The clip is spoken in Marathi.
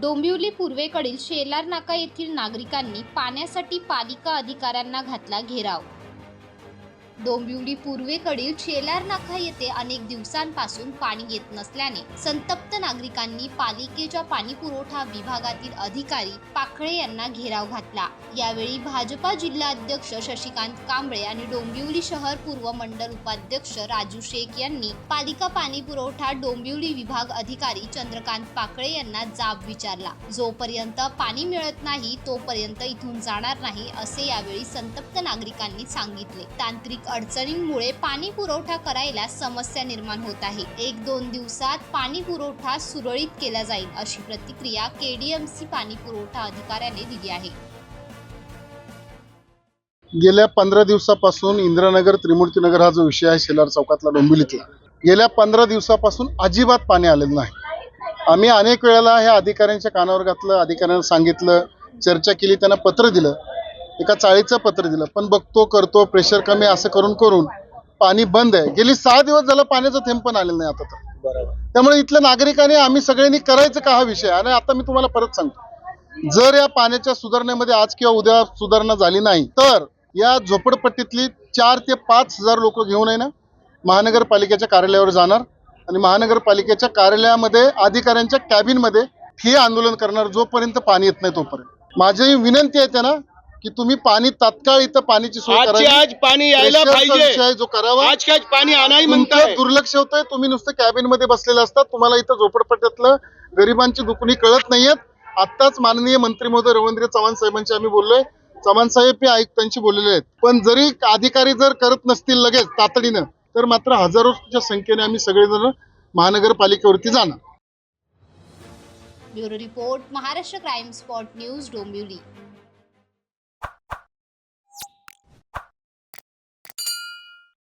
डोंबिवली पूर्वेकडील शेलार नाका येथील नागरिकांनी पाण्यासाठी पालिका अधिकाऱ्यांना घातला घेराव. डोंबिवली पूर्वेकडील शेलार नाका येथे अनेक दिवसांपासून पाणी येत नसल्याने संतप्त नागरिकांनी पालिकेच्या पाणी पुरवठा विभागातील अधिकारी पाखळे यांना घेराव घातला. यावेळी भाजपा जिल्हा अध्यक्ष शशिकांत कांबळे आणि डोंबिवली शहर पूर्व मंडल उपाध्यक्ष राजू शेख यांनी पालिका पाणी पुरवठा डोंबिवली विभाग अधिकारी चंद्रकांत पाकळे यांना जाब विचारला. जोपर्यंत पाणी मिळत नाही तोपर्यंत इथून जाणार नाही असे यावेळी संतप्त नागरिकांनी सांगितले. तांत्रिक अडचणींमुळे पाणी पुरवठा करायला समस्या निर्माण होत आहे. एक दोन दिवसात पाणी पुरवठा सुरळीत केला जाईल अशी प्रतिक्रिया केडीएमसी पाणी पुरवठा अधिकाऱ्याने दिली आहे. गेल्या पंधरा दिवसापासून इंद्रनगर त्रिमूर्तीनगर हा जो विषय आहे शेलार चौकातला डोंबिवलीतला गेल्या पंधरा दिवसापासून अजिबात पाणी आलेलं नाही. आम्ही अनेक वेळेला ह्या अधिकाऱ्यांच्या कानावर घातलं अधिकाऱ्यांना सांगितलं चर्चा केली त्यांना पत्र दिलं. एका चाळीचं पत्र दिलं पण बघतो करतो प्रेशर कमी असं करून करून पाणी बंद आहे. गेली सहा दिवस झालं पाण्याचं थेंब पण आलेलं नाही आता तर. त्यामुळे इथल्या नागरिकांनी आम्ही सगळ्यांनी करायचं का हा विषय? आणि आता मी तुम्हाला परत सांगतो. जर या पाण्याच्या सुधारणेमध्ये आज किंवा उद्या सुधारणा झाली नाही तर या झोपडपट्टीतली चार ते पाच हजार लोक घेऊन आहे ना महानगरपालिकेच्या कार्यालयावर जाणार. आणि महानगरपालिकेच्या कार्यालयामध्ये अधिकाऱ्यांच्या कॅबिनमध्ये हे आंदोलन करणार जोपर्यंत पाणी येत नाही तोपर्यंत. माझी विनंती आहे त्यांना की तुम्ही पाणी तात्काळ इथं पाण्याची सोय आजचे करावी. आज पाणी यायला विषय पाहिजे. आहे जो करावा. आज काय पाणी आणाही तुमचं म्हणताय. दुर्लक्ष होतंय. तुम्ही नुसतं कॅबिनमध्ये बसलेले असतात. तुम्हाला इथं झोपडपट्ट्यातलं गरिबांची दुखणी कळत नाहीयेत. आत्ताच माननीय मंत्री महोदय रवींद्र चव्हाण साहेबांशी आम्ही बोललोय. चव्हाण साहेब हे आयुक्तांशी बोललेले आहेत. पण जरी अधिकारी जर करत नसतील लगेच तातडीनं तर मात्र हजारोच्या संख्येने आम्ही सगळेजण महानगरपालिकेवरती जाणार. Bureau report Maharashtra crime spot news Dombivli.